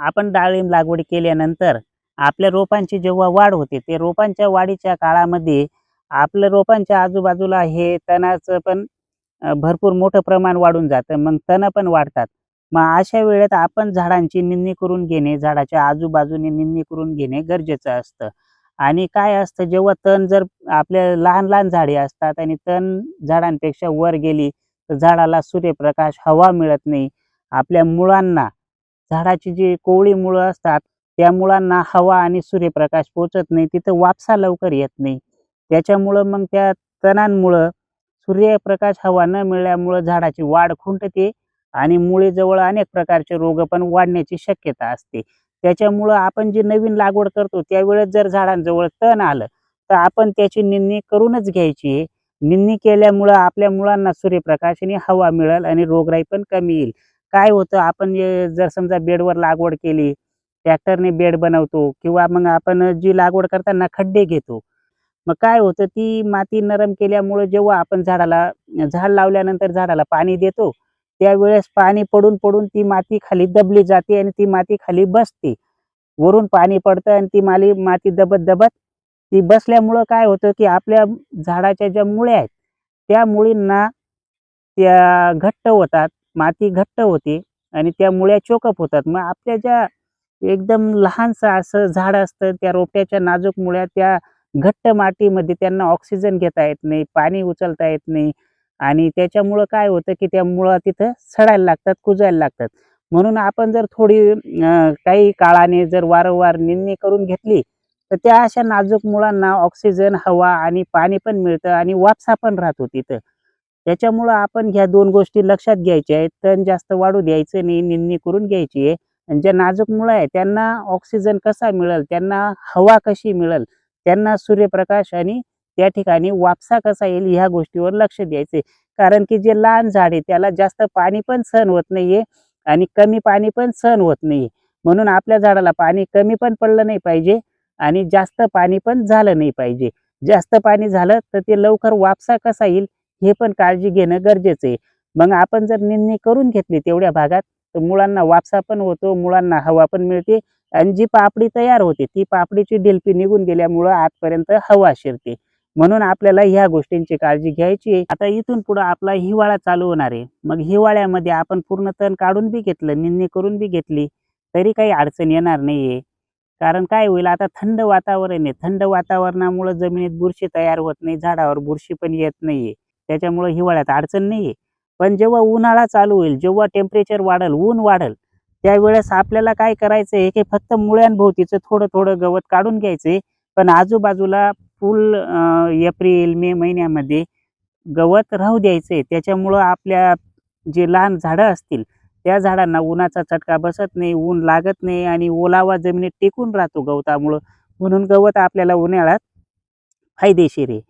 आपण डाळिंब लागवड केल्यानंतर आपल्या रोपांची जेव्हा वाढ होते ते रोपांच्या वाढीच्या काळामध्ये आपल्या रोपांच्या आजूबाजूला हे तणाचं पण भरपूर मोठं प्रमाण वाढून जातं मग तण पण वाढतात. मग अशा वेळेत आपण झाडांची निंदणी करून घेणे झाडाच्या आजूबाजूने निंदणी करून घेणे गरजेचं असतं. आणि काय असतं जेव्हा तण जर आपल्या लहान लहान झाडे असतात आणि तण झाडांपेक्षा वर गेली तर झाडाला सूर्यप्रकाश हवा मिळत नाही. आपल्या मुळांना झाडाची जी कोवळी मुळं असतात त्या मुळांना हवा आणि सूर्यप्रकाश पोचत नाही तिथं वापसा लवकर येत नाही. त्याच्यामुळं मग त्या तणांमुळं सूर्यप्रकाश हवा न मिळाल्यामुळं झाडाची वाढ खुंटते आणि मुळीजवळ अनेक प्रकारचे रोग पण वाढण्याची शक्यता असते. त्याच्यामुळं आपण जी नवीन लागवड करतो त्यावेळेस जर झाडांजवळ तण आलं तर आपण त्याची निंदणी करूनच घ्यायची आहे. निंदणी केल्यामुळं आपल्या मुळांना सूर्यप्रकाश आणि हवा मिळेल आणि रोगराई पण कमी येईल. काय होतं? आपण जर समजा बेडवर लागवड केली ट्रॅक्टरने बेड बनवतो किंवा मग आपण जी लागवड करताना खड्डे घेतो मग काय होतं? ती माती नरम केल्यामुळे जेव्हा आपण झाडाला झाड लावल्यानंतर झाडाला पाणी देतो त्यावेळेस पाणी पडून पडून ती माती खाली दबली जाते आणि ती माती खाली बसते. वरून पाणी पडतं आणि ती माली माती दबत दबत ती बसल्यामुळं काय होतं की आपल्या झाडाच्या ज्या मुळ्या आहेत त्या मुळींना त्या घट्ट होतात. माती घट्ट होते आणि त्या मुळ्या चोकअप होतात. मग आपल्या ज्या एकदम लहानसं असं झाड असतं त्या रोपट्याच्या नाजूक मुळ्या त्या घट्ट मातीमध्ये त्यांना ऑक्सिजन घेता येत नाही पाणी उचलता येत नाही आणि त्याच्यामुळं काय होतं की त्या मुळं तिथं सडायला लागतात कुजायला लागतात. म्हणून आपण जर थोडी काही काळाने जर वारंवार निंदणी करून घेतली तर त्या अशा नाजूक मुळांना ऑक्सिजन हवा आणि पाणी पण मिळतं आणि वापसा पण राहतो तिथं. त्याच्यामुळं आपण ह्या दोन गोष्टी लक्षात घ्यायच्या आहेत. तण जास्त वाढू द्यायचं नाही निंदणी करून घ्यायची आहे. आणि ज्या नाजूक मुळं आहे त्यांना ऑक्सिजन कसा मिळेल त्यांना हवा कशी मिळेल त्यांना सूर्यप्रकाश आणि त्या ठिकाणी वापसा कसा येईल ह्या गोष्टीवर लक्ष द्यायचे कारण की जे लहान झाड आहे त्याला जास्त पाणी पण सहन होत नाहीये आणि कमी पाणी पण सहन होत नाहीये. म्हणून आपल्या झाडाला पाणी कमी पण पडलं नाही पाहिजे आणि जास्त पाणी पण झालं नाही पाहिजे. जास्त पाणी झालं तर ते लवकर वापसा कसा येईल हे पण काळजी घेणं गरजेचं आहे. मग आपण जर निंदणी करून घेतली तेवढ्या भागात तर मुळांना वापसा पण होतो मुळांना हवा पण मिळते आणि जी पापडी तयार होते ती पापडीची ढिलपी निघून गेल्यामुळं आतपर्यंत हवा शिरते. म्हणून आपल्याला ह्या गोष्टींची काळजी घ्यायची आहे. आता इथून पुढे आपला हिवाळा चालू होणार आहे. मग हिवाळ्यामध्ये आपण पूर्ण तण काढून बी घेतलं निंदणी करून बी घेतली तरी काही अडचण येणार नाहीये. कारण काय होईल आता थंड वातावरण आहे. थंड वातावरणामुळे जमिनीत बुरशी तयार होत नाही झाडावर बुरशी पण येत नाहीये. त्याच्यामुळे हिवाळ्यात अडचण नाही आहे पण जेव्हा उन्हाळा चालू होईल जेव्हा टेम्परेचर वाढल ऊन वाढल त्यावेळेस आपल्याला काय करायचं आहे की फक्त मुळ्यांभोवतीचं थोडं थोडं गवत काढून घ्यायचंय. पण आजूबाजूला फुल एप्रिल मे महिन्यामध्ये गवत राहू द्यायचंय. त्याच्यामुळं आपल्या जे लहान झाडं असतील त्या झाडांना उन्हाचा चटका बसत नाही ऊन लागत नाही आणि ओलावा जमिनीत टिकून राहतो गवतामुळं. म्हणून गवत आपल्याला उन्हाळ्यात फायदेशीर आहे.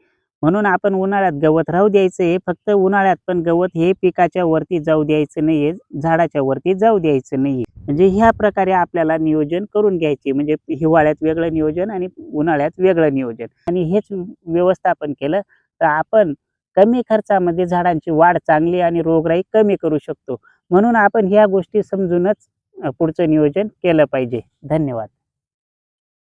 म्हणून आपण उन्हाळ्यात गवत राहू द्यायचं आहे फक्त उन्हाळ्यात पण गवत हे पिकाच्या वरती जाऊ द्यायचं नाहीये झाडाच्या वरती जाऊ द्यायचं नाहीये. म्हणजे ह्या प्रकारे आपल्याला नियोजन करून घ्यायचे म्हणजे हिवाळ्यात वेगळं नियोजन आणि उन्हाळ्यात वेगळं नियोजन. आणि हेच व्यवस्थापन केलं तर आपण कमी खर्चामध्ये झाडांची वाढ चांगली आणि रोगराई कमी करू शकतो. म्हणून आपण ह्या गोष्टी समजूनच पुढचं नियोजन केलं पाहिजे. धन्यवाद.